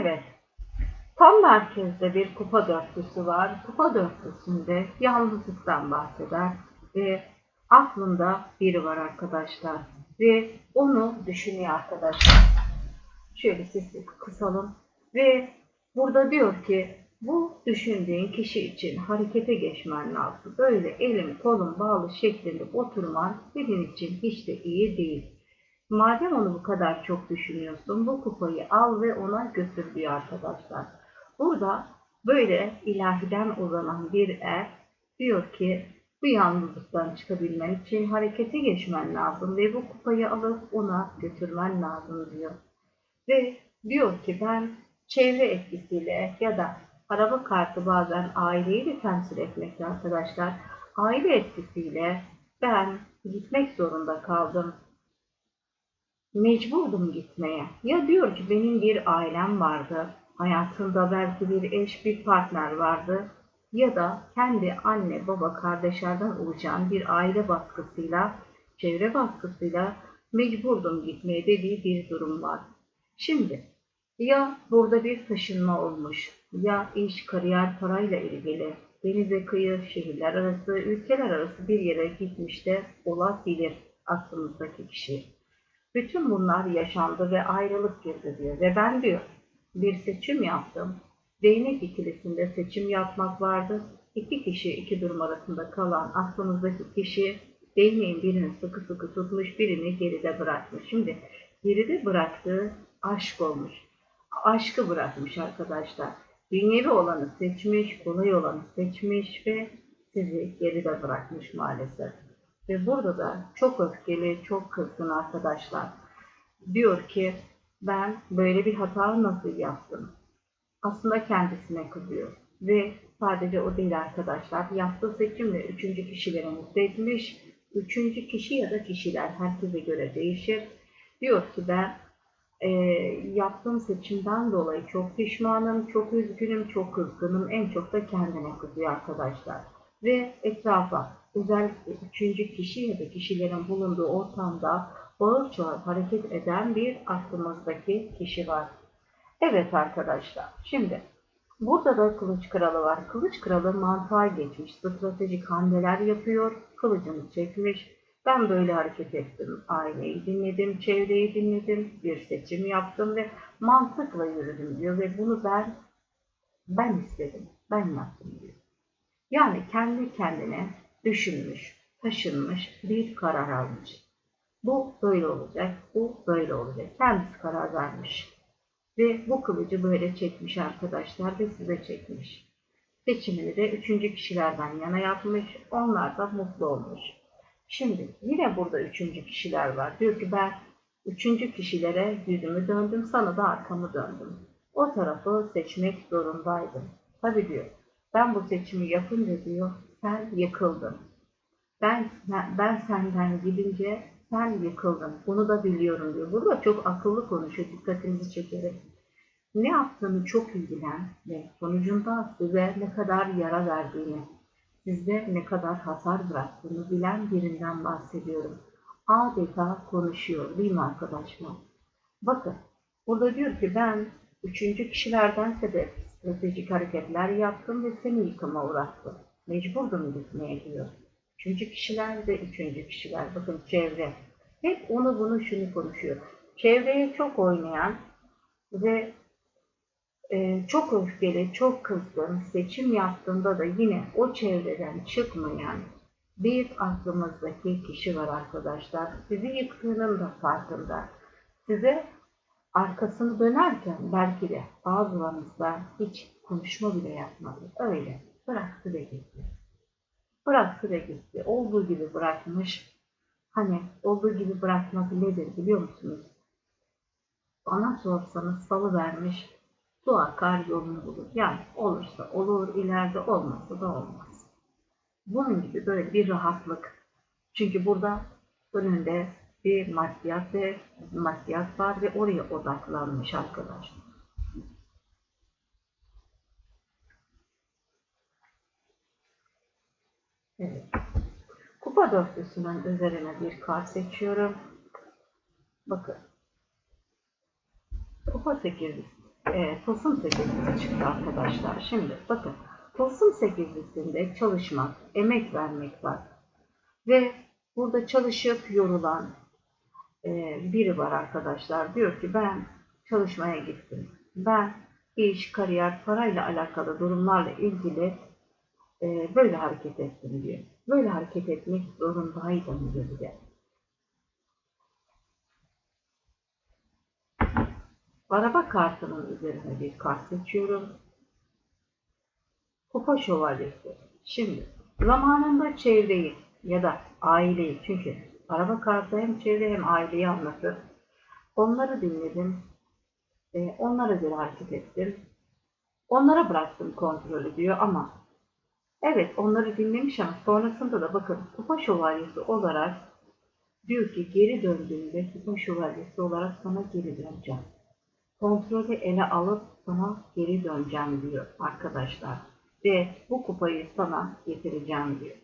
Evet, Tam merkezde bir kupa dörtlüsü var. Kupa dörtlüsünde yalnızlıktan bahseder ve aklında biri var arkadaşlar ve onu düşünüyor arkadaşlar. Şöyle sesi kısalım ve burada diyor ki bu düşündüğün kişi için harekete geçmen lazım. Böyle elim kolum bağlı şeklinde oturman senin için hiç de iyi değil. Madem onu bu kadar çok düşünüyorsun, bu kupayı al ve ona götür diyor arkadaşlar. Burada böyle ilahiden uzanan bir er diyor ki bu yalnızlıktan çıkabilmen için harekete geçmen lazım ve bu kupayı alıp ona götürmen lazım diyor. Ve diyor ki ben çevre etkisiyle ya da araba kartı bazen aileyi de temsil etmekte arkadaşlar. Aile etkisiyle ben gitmek zorunda kaldım mecburdum gitmeye. Ya diyor ki benim bir ailem vardı, hayatında belki bir eş, bir partner vardı ya da kendi anne, baba, kardeşlerden oluşan bir aile baskısıyla, çevre baskısıyla mecburdum gitmeye dediği bir durum var. Şimdi ya burada bir taşınma olmuş, ya iş, kariyer, parayla ilgili, denize kıyı, şehirler arası, ülkeler arası bir yere gitmiş de olabilir aklımızdaki kişi. Bütün bunlar yaşandı ve ayrılık girdi diyor. Ve ben diyor bir seçim yaptım. Değnek ikilisinde seçim yapmak vardı. İki kişi iki durum arasında kalan aklınızdaki kişi değneğin birini sıkı sıkı tutmuş birini geride bırakmış. Şimdi geride bıraktığı aşk olmuş. Aşkı bırakmış arkadaşlar. Dünyevi olanı seçmiş, kolay olanı seçmiş ve sizi geride bırakmış maalesef. Ve burada da çok öfkeli, çok kızgın arkadaşlar. Diyor ki ben böyle bir hata nasıl yaptım? Aslında kendisine kızıyor. Ve sadece o değil arkadaşlar. Yaptığı seçimle üçüncü kişileri mutlu etmiş. Üçüncü kişi ya da kişiler herkese göre değişir. Diyor ki ben e, yaptığım seçimden dolayı çok pişmanım, çok üzgünüm, çok kızgınım. En çok da kendine kızıyor arkadaşlar. Ve etrafa özellikle üçüncü kişi ya da kişilerin bulunduğu ortamda bağır çağır hareket eden bir aklımızdaki kişi var. Evet arkadaşlar, şimdi burada da kılıç kralı var. Kılıç kralı mantığa geçmiş, stratejik hamleler yapıyor, kılıcını çekmiş. Ben böyle hareket ettim, aileyi dinledim, çevreyi dinledim, bir seçim yaptım ve mantıkla yürüdüm diyor ve bunu ben ben istedim, ben yaptım diyor. Yani kendi kendine düşünmüş, taşınmış, bir karar almış. Bu böyle olacak, bu böyle olacak. Kendisi karar vermiş. Ve bu kılıcı böyle çekmiş arkadaşlar ve size çekmiş. Seçimini de üçüncü kişilerden yana yapmış. Onlar da mutlu olmuş. Şimdi yine burada üçüncü kişiler var. Diyor ki ben üçüncü kişilere yüzümü döndüm, sana da arkamı döndüm. O tarafı seçmek zorundaydım. Tabi diyor, ben bu seçimi yapınca diyor, sen yıkıldın. Ben, ben senden gidince sen yıkıldın. Bunu da biliyorum diyor. Burada çok akıllı konuşuyor. Dikkatinizi çekerek. Ne yaptığını çok ilgilen ve sonucunda size ne kadar yara verdiğini, sizde ne kadar hasar bıraktığını bilen birinden bahsediyorum. Adeta konuşuyor değil mi arkadaşlar? Bakın burada diyor ki ben üçüncü kişilerden sebep stratejik hareketler yaptım ve seni yıkıma uğrattım. Mecburdum gitmeye diyor. Üçüncü kişiler de üçüncü kişiler. Bakın çevre. Hep onu bunu şunu konuşuyor. Çevreye çok oynayan ve e, çok öfkeli, çok kızgın seçim yaptığında da yine o çevreden çıkmayan bir aklımızdaki kişi var arkadaşlar. Sizi yıktığının da farkında. Size arkasını dönerken belki de bazılarınızda hiç konuşma bile yapmadı. Öyle bıraktı ve gitti. Bıraktı ve gitti. Olduğu gibi bırakmış. Hani olduğu gibi bırakmak nedir biliyor musunuz? Bana sorsanız salı vermiş, su akar yolunu bulur. Yani olursa olur, ileride olmasa da olmaz. Bunun gibi böyle bir rahatlık. Çünkü burada önünde bir maddiyat ve maddiyat var ve oraya odaklanmış arkadaşlar. Evet. Kupa dörtlüsünün üzerine bir kart seçiyorum. Bakın. Kupa sekizlisi, e, tılsım sekizlisi çıktı arkadaşlar. Şimdi bakın. Tılsım sekizlisinde çalışmak, emek vermek var. Ve burada çalışıp yorulan e, biri var arkadaşlar. Diyor ki ben çalışmaya gittim. Ben iş, kariyer, parayla alakalı durumlarla ilgili e, böyle hareket ettim diyor. Böyle hareket etmek zorundaydım diyor bir de. Araba kartının üzerine bir kart seçiyorum. Kupa şövalyesi. Şimdi zamanında çevreyi ya da aileyi çünkü araba kartı hem çevre hem aileyi anlatır. Onları dinledim. E, onlara göre hareket ettim. Onlara bıraktım kontrolü diyor ama Evet onları dinlemiş ama sonrasında da bakın kupa şövalyesi olarak diyor ki geri döndüğünde kupa şövalyesi olarak sana geri döneceğim. Kontrolü ele alıp sana geri döneceğim diyor arkadaşlar. Ve bu kupayı sana getireceğim diyor.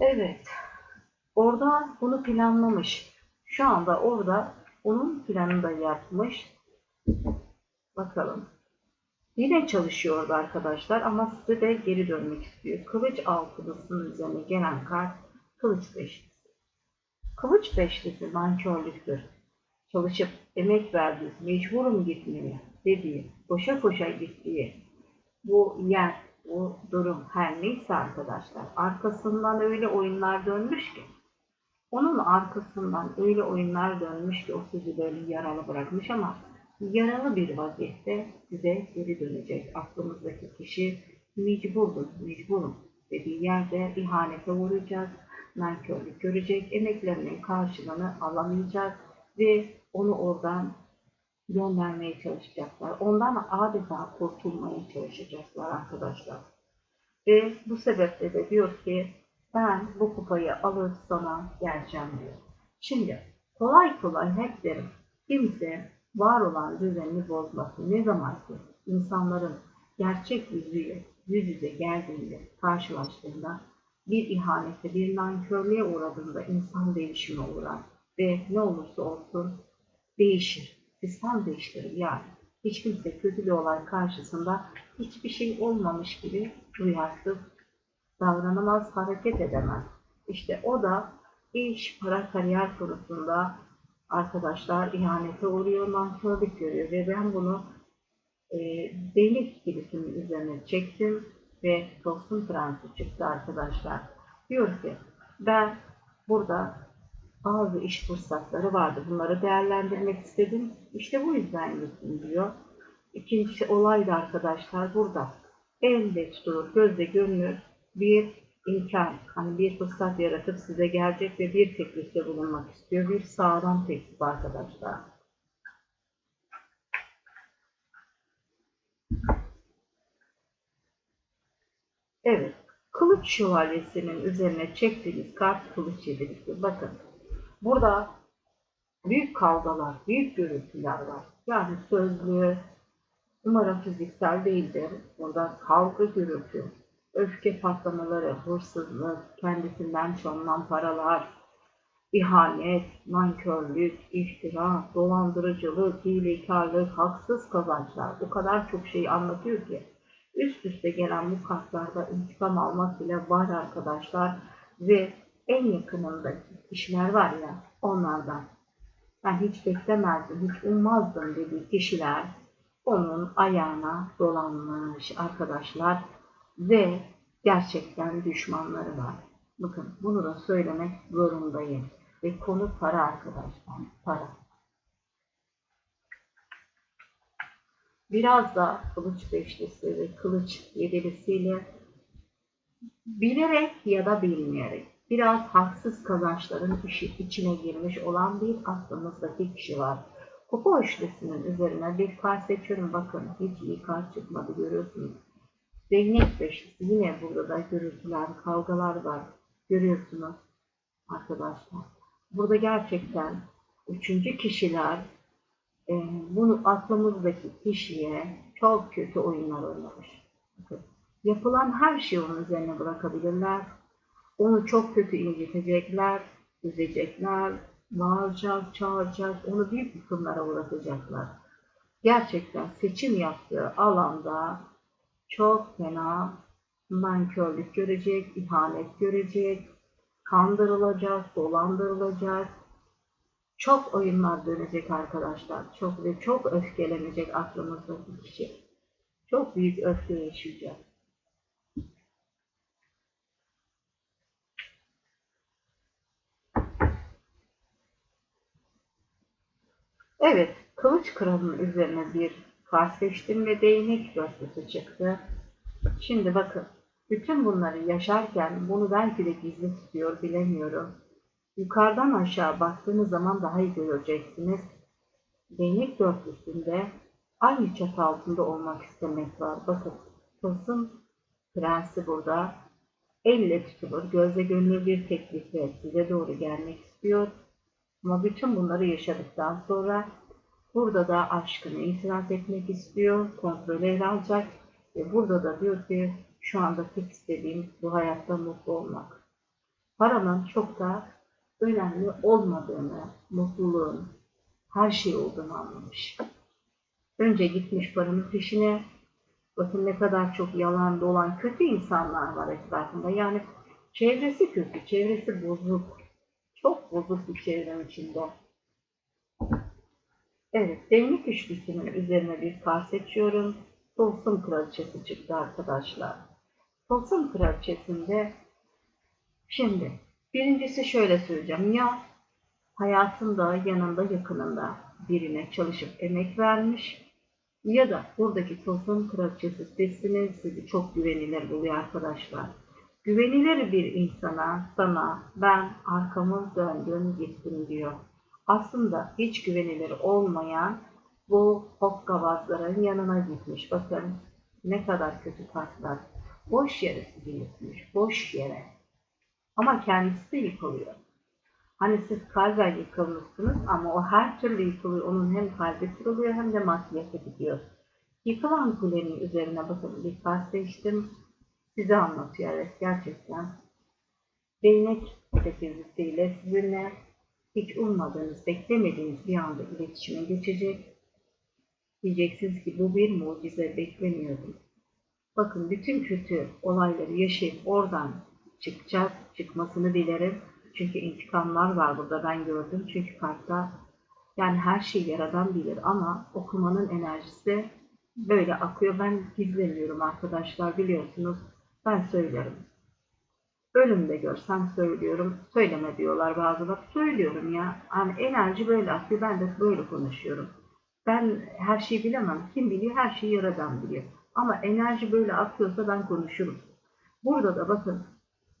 Evet. Orada bunu planlamış. Şu anda orada onun planını da yapmış. Bakalım. Yine çalışıyordu arkadaşlar ama size de geri dönmek istiyor. Kılıç altılısının üzerine gelen kart kılıç beşlisi. Kılıç beşlisi nankörlüktür. Çalışıp emek verdiği, mecburum gitmeye dediği, koşa koşa gittiği bu yer, bu durum her neyse arkadaşlar arkasından öyle oyunlar dönmüş ki onun arkasından öyle oyunlar dönmüş ki o sizi böyle yaralı bırakmış ama yaralı bir vaziyette size geri dönecek. Aklımızdaki kişi mecburdur, mecburum dediği yerde ihanete uğrayacak, nankörlük görecek, emeklerinin karşılığını alamayacak ve onu oradan göndermeye çalışacaklar. Ondan adeta kurtulmaya çalışacaklar arkadaşlar. Ve bu sebeple de diyor ki ben bu kupayı alır sana geleceğim diyor. Şimdi kolay kolay hep derim kimse var olan düzenini bozması ne zaman ki insanların gerçek yüzüyle yüz yüze geldiğinde, karşılaştığında bir ihanete, bir nankörlüğe uğradığında insan değişime uğrar ve ne olursa olsun değişir. Sistem değiştirir yani. Hiç kimse kötü bir olay karşısında hiçbir şey olmamış gibi duyarsız davranamaz, hareket edemez. İşte o da iş, para, kariyer konusunda arkadaşlar ihanete uğruyor, nankörlük görüyor ve ben bunu e, deli kilisinin üzerine çektim ve tosun prensi çıktı arkadaşlar. Diyor ki ben burada bazı iş fırsatları vardı. Bunları değerlendirmek istedim. İşte bu yüzden gittim diyor. İkinci olay da arkadaşlar burada. Elle tutulur, gözle görünür bir imkan, hani bir fırsat yaratıp size gelecek ve bir teklifte bulunmak istiyor. Bir sağlam teklif arkadaşlar. Evet. Kılıç şövalyesinin üzerine çektiğiniz kart kılıç yedilisi. Bakın. Burada büyük kavgalar, büyük gürültüler var. Yani sözlü, umarım fiziksel değildir. Burada kavga gürültü, öfke patlamaları, hırsızlık, kendisinden çalınan paralar, ihanet, nankörlük, iftira, dolandırıcılık, hilekarlık, haksız kazançlar o kadar çok şey anlatıyor ki. Üst üste gelen bu kartlarda intikam almak bile var arkadaşlar ve en yakınındaki kişiler var ya onlardan. Ben hiç beklemezdim, hiç ummazdım dediği kişiler onun ayağına dolanmış arkadaşlar ve gerçekten düşmanları var. Bakın bunu da söylemek zorundayım. Ve konu para arkadaşlar. Para. Biraz da kılıç beşlisi ve kılıç yedilisiyle bilerek ya da bilmeyerek biraz haksız kazançların işi, içine girmiş olan bir aklımızdaki kişi var. Kupa üçlüsünün üzerine bir kart seçiyorum. Bakın hiç iyi kart çıkmadı görüyorsunuz. Değnek beşlisi yine burada da gürültüler, kavgalar var. Görüyorsunuz arkadaşlar. Burada gerçekten üçüncü kişiler e, bunu aklımızdaki kişiye çok kötü oyunlar oynamış. Bakın, yapılan her şeyi onun üzerine bırakabilirler. Onu çok kötü incitecekler, üzecekler, bağıracak, çağıracak, onu büyük yıkımlara uğratacaklar. Gerçekten seçim yaptığı alanda çok fena nankörlük görecek, ihanet görecek, kandırılacak, dolandırılacak. Çok oyunlar dönecek arkadaşlar. Çok ve çok öfkelenecek aklımızdaki kişi. Çok büyük öfke yaşayacak. Evet, kılıç kralının üzerine bir kart seçtim ve değnek dörtlüsü çıktı. Şimdi bakın, bütün bunları yaşarken bunu belki de gizli tutuyor bilemiyorum. Yukarıdan aşağı baktığınız zaman daha iyi göreceksiniz. Değnek dörtlüsünde aynı çatı altında olmak istemek var. Bakın, tılsım prensi burada. Elle tutulur, gözle görünür bir teklifle size doğru gelmek istiyor. Ama bütün bunları yaşadıktan sonra burada da aşkını itiraf etmek istiyor, kontrolü ele alacak ve burada da diyor ki şu anda tek istediğim bu hayatta mutlu olmak. Paranın çok da önemli olmadığını, mutluluğun her şey olduğunu anlamış. Önce gitmiş paranın peşine, bakın ne kadar çok yalan dolan kötü insanlar var etrafında. Yani çevresi kötü, çevresi bozuk. Çok bozuk bir çevren içinde. Evet, değnek üçlüsünün üzerine bir kar seçiyorum. Tolsum kraliçesi çıktı arkadaşlar. Tolsum kraliçesinde şimdi birincisi şöyle söyleyeceğim. Ya hayatında, yanında, yakınında birine çalışıp emek vermiş ya da buradaki Tolsum kraliçesi sesini sizi çok güvenilir buluyor arkadaşlar. Güvenilir bir insana, sana ben arkamı döndüm gittim diyor. Aslında hiç güvenilir olmayan bu hokkabazların yanına gitmiş. Bakın ne kadar kötü kartlar. Boş yere sizi. Boş yere. Ama kendisi de yıkılıyor. Hani siz kalben yıkılmışsınız ama o her türlü yıkılıyor. Onun hem kalbi kırılıyor hem de maddiyete gidiyor. Yıkılan kulenin üzerine bakın bir kart seçtim size anlatıyor evet gerçekten. Değnek sekizlisiyle sizinle hiç ummadığınız, beklemediğiniz bir anda iletişime geçecek. Diyeceksiniz ki bu bir mucize beklemiyordum. Bakın bütün kötü olayları yaşayıp oradan çıkacak, çıkmasını dilerim. Çünkü intikamlar var burada ben gördüm. Çünkü kartta yani her şeyi yaradan bilir ama okumanın enerjisi böyle akıyor. Ben gizlemiyorum arkadaşlar biliyorsunuz. Ben söylerim. Ölümde görsem söylüyorum. Söyleme diyorlar bazıları. Söylüyorum ya. Hani enerji böyle akıyor. Ben de böyle konuşuyorum. Ben her şeyi bilemem. Kim biliyor? Her şeyi yaradan biliyor. Ama enerji böyle akıyorsa ben konuşurum. Burada da bakın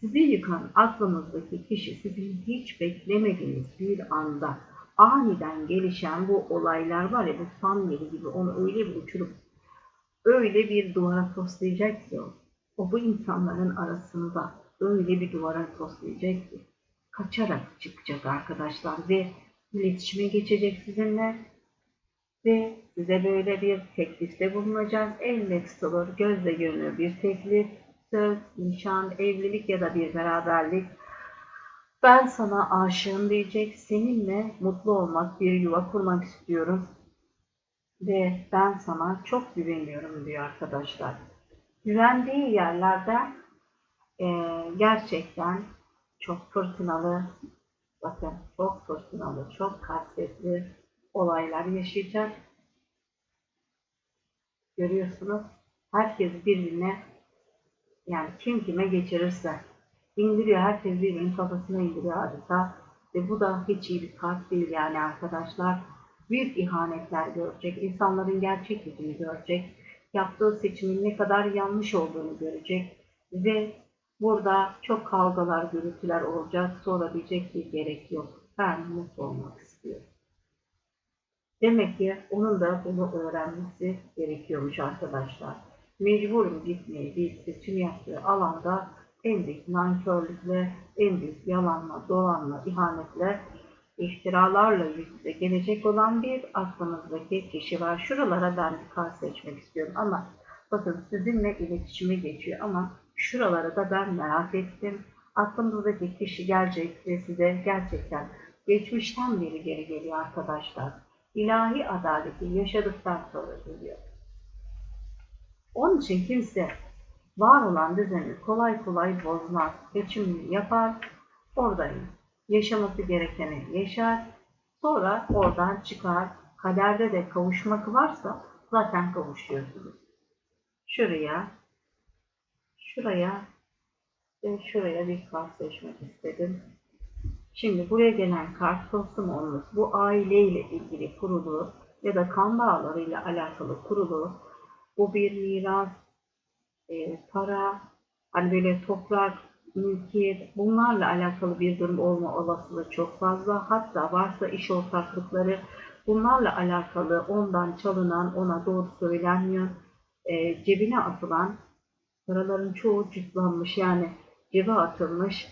sizi yıkan aklınızdaki kişi sizin hiç beklemediğiniz bir anda aniden gelişen bu olaylar var ya bu fan yeri gibi onu öyle bir uçurup öyle bir duvara toslayacak ki o o bu insanların arasında öyle bir duvara toslayacak ki kaçarak çıkacak arkadaşlar ve iletişime geçecek sizinle ve size böyle bir teklifte bulunacak. Elle tutulur, gözle görünür bir teklif, söz, nişan, evlilik ya da bir beraberlik. Ben sana aşığım diyecek, seninle mutlu olmak, bir yuva kurmak istiyorum ve ben sana çok güveniyorum diyor arkadaşlar güvendiği yerlerde e, gerçekten çok fırtınalı, bakın çok fırtınalı, çok kasvetli olaylar yaşayacak. Görüyorsunuz herkes birbirine yani kim kime geçirirse indiriyor. Herkes birbirinin kafasına indiriyor adeta. Ve bu da hiç iyi bir kart değil yani arkadaşlar. Büyük ihanetler görecek. insanların gerçek yüzünü görecek yaptığı seçimin ne kadar yanlış olduğunu görecek ve Burada çok kavgalar, gürültüler olacak. Sonra diyecek ki gerek yok. Ben mutlu olmak istiyorum. Demek ki onun da bunu öğrenmesi gerekiyormuş arkadaşlar. Mecburum gitmeye deyip seçim yaptığı alanda en büyük nankörlükle, en büyük yalanla, dolanla, ihanetle, iftiralarla yüzde gelecek olan bir aklımızdaki kişi var. Şuralara ben bir kart seçmek istiyorum ama bakın sizinle iletişime geçiyor ama şuralara da ben merak ettim. Aklımızdaki kişi gelecek ve size gerçekten geçmişten beri geri geliyor arkadaşlar. İlahi adaleti yaşadıktan sonra geliyor. Onun için kimse var olan düzeni kolay kolay bozmaz. Seçimini yapar, oradayım. Yaşaması gerekeni yaşar, sonra oradan çıkar. Kaderde de kavuşmak varsa zaten kavuşuyorsunuz. Şuraya, şuraya ve şuraya bir kart seçmek istedim. Şimdi buraya gelen kart tılsım olmuş. Bu aileyle ilgili kurulu ya da kan bağlarıyla alakalı kurulu. Bu bir miras, e, para, hani böyle toprak, mülkiyet bunlarla alakalı bir durum olma olasılığı çok fazla. Hatta varsa iş ortaklıkları bunlarla alakalı ondan çalınan ona doğru söylenmiyor. E, cebine atılan paraların çoğu cüzdanmış yani cebe atılmış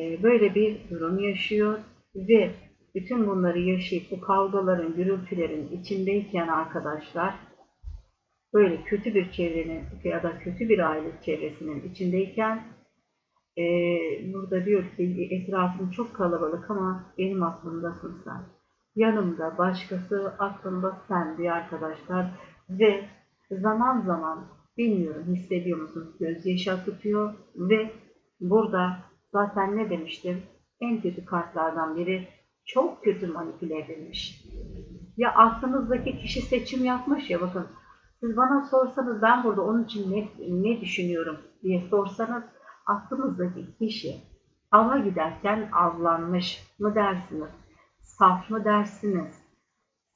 e, böyle bir durum yaşıyor ve bütün bunları yaşayıp bu kavgaların, gürültülerin içindeyken arkadaşlar böyle kötü bir çevrenin ya da kötü bir aile çevresinin içindeyken e, burada diyor ki etrafım çok kalabalık ama benim aklımdasın sen. Yanımda başkası, aklımda sen diye arkadaşlar ve zaman zaman bilmiyorum hissediyor musunuz gözyaşı akıtıyor ve burada zaten ne demiştim en kötü kartlardan biri çok kötü manipüle edilmiş. Ya aklınızdaki kişi seçim yapmış ya bakın siz bana sorsanız ben burada onun için ne, ne düşünüyorum diye sorsanız aklınızdaki kişi ava giderken avlanmış mı dersiniz? Saf mı dersiniz?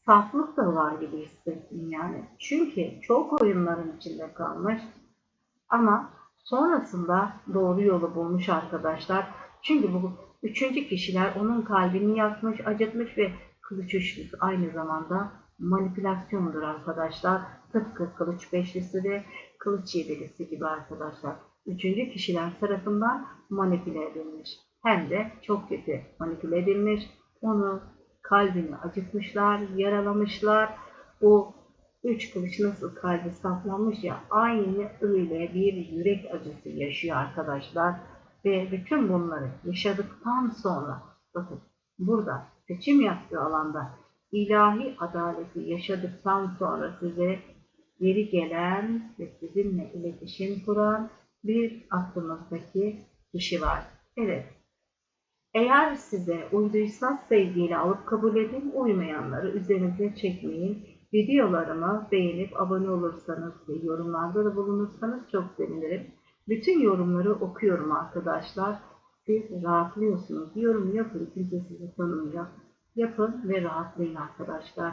Saflık da var gibi hissettim yani. Çünkü çok oyunların içinde kalmış ama sonrasında doğru yolu bulmuş arkadaşlar. Çünkü bu üçüncü kişiler onun kalbini yakmış, acıtmış ve kılıç üçlüsü aynı zamanda manipülasyondur arkadaşlar. Tıpkı kılıç beşlisi ve kılıç yedilisi gibi arkadaşlar. Üçüncü kişiler tarafından manipüle edilmiş. Hem de çok kötü manipüle edilmiş. Onu kalbini acıtmışlar, yaralamışlar. Bu üç kılıç nasıl kalbi saplanmış ya aynı öyle bir yürek acısı yaşıyor arkadaşlar. Ve bütün bunları yaşadıktan sonra bakın burada seçim yaptığı alanda ilahi adaleti yaşadıktan sonra size geri gelen ve sizinle iletişim kuran bir aklınızdaki kişi var. Evet. Eğer size uyduysa sevgiyle alıp kabul edin, uymayanları üzerinize çekmeyin. Videolarımı beğenip abone olursanız ve yorumlarda da bulunursanız çok sevinirim. Bütün yorumları okuyorum arkadaşlar. Siz rahatlıyorsunuz. Yorum yapın. Kimse sizi tanımıyor. Yapın ve rahatlayın arkadaşlar.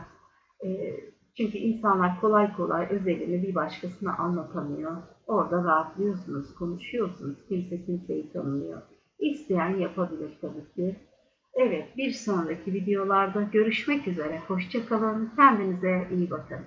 Ee, çünkü insanlar kolay kolay özelini bir başkasına anlatamıyor. Orada rahatlıyorsunuz, konuşuyorsunuz. Kimse kimseyi tanımıyor. İsteyen yapabilir tabii ki. Evet, bir sonraki videolarda görüşmek üzere. Hoşçakalın. Kendinize iyi bakın.